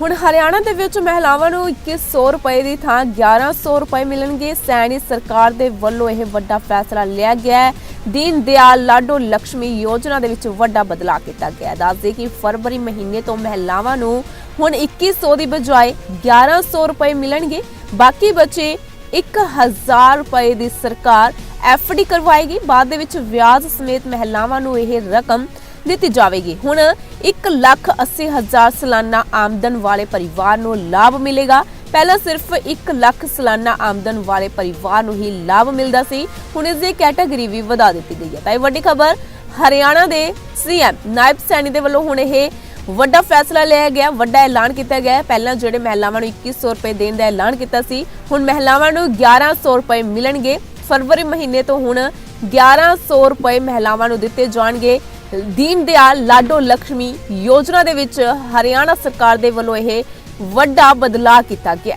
ਹੁਣ ਹਰਿਆਣਾ ਦੇ ਵਿੱਚ ਮਹਿਲਾਵਾਂ ਨੂੰ 2100 ਰੁਪਏ ਦੀ ਥਾਂ 1100 ਰੁਪਏ ਮਿਲਣਗੇ। ਸੈਣੀ ਸਰਕਾਰ ਦੇ ਵੱਲੋਂ ਇਹ ਵੱਡਾ ਫੈਸਲਾ ਲਿਆ ਗਿਆ ਹੈ। ਦੀਨ ਦਿਆਲ ਲਾਡੋ ਲక్ష్ਮੀ ਯੋਜਨਾ ਦੇ ਵਿੱਚ ਵੱਡਾ ਬਦਲਾਅ ਕੀਤਾ ਗਿਆ ਹੈ। ਦੱਸਦੇ ਕਿ ਫਰਵਰੀ ਮਹੀਨੇ ਤੋਂ ਮਹਿਲਾਵਾਂ ਨੂੰ ਹੁਣ 2100 ਦੀ ਬਜਾਏ 1100 ਰੁਪਏ ਮਿਲਣਗੇ। ਬਾਕੀ ਬਚੇ 1000 ਰੁਪਏ ਦੀ ਸਰਕਾਰ ਐਫਡੀ ਕਰਵਾਏਗੀ। ਬਾਅਦ ਦੇ ਵਿੱਚ ਵਿਆਜ ਸਮੇਤ ਮਹਿਲਾਵਾਂ ਨੂੰ ਇਹ ਰਕਮ ਦਿੱਤੀ ਜਾਵੇਗੀ। ਹੁਣ 1 ਲੱਖ 80 ਹਜ਼ਾਰ ਸਾਲਾਨਾ ਆਮਦਨ ਵਾਲੇ ਪਰਿਵਾਰ ਨੂੰ ਲਾਭ ਮਿਲੇਗਾ। ਪਹਿਲਾਂ ਸਿਰਫ 1 ਲੱਖ ਸਾਲਾਨਾ ਆਮਦਨ ਵਾਲੇ ਪਰਿਵਾਰ ਨੂੰ ਹੀ ਲਾਭ ਮਿਲਦਾ ਸੀ। ਹੁਣ ਇਸ ਦੀ ਕੈਟਾਗਰੀ ਵੀ ਵਧਾ ਦਿੱਤੀ ਗਈ ਹੈ। ਤਾਂ ਇਹ ਵੱਡੀ ਖਬਰ ਹਰਿਆਣਾ ਦੇ ਸੀਐਮ ਨਾਇਬ ਸੈਣੀ ਦੇ ਵੱਲੋਂ ਹੁਣ ਇਹ ਵੱਡਾ ਫੈਸਲਾ ਲਿਆ ਗਿਆ, ਵੱਡਾ ਐਲਾਨ ਕੀਤਾ ਗਿਆ ਪਹਿਲਾਂ ਜਿਹੜੇ ਮਹਿਲਾਵਾਂ ਨੂੰ 2100 ਰੁਪਏ ਦੇਣ ਦਾ ਐਲਾਨ ਕੀਤਾ ਸੀ, ਹੁਣ ਮਹਿਲਾਵਾਂ ਨੂੰ 1100 ਰੁਪਏ ਮਿਲਣਗੇ। ਫਰਵਰੀ ਮਹੀਨੇ ਤੋਂ ਹੁਣ 1100 ਰੁਪਏ ਮਹਿਲਾਵਾਂ ਨੂੰ ਦਿੱਤੇ ਜਾਣਗੇ। ਦੀਨ ਦਿਆਲ ਲਾਡੋ ਲక్ష్ਮੀ ਯੋਜਨਾ ਦੇ ਵਿੱਚ ਹਰਿਆਣਾ ਸਰਕਾਰ ਦੇ ਵੱਲੋਂ ਇਹ ਵੱਡਾ ਬਦਲਾਅ ਕੀਤਾ ਗਿਆ।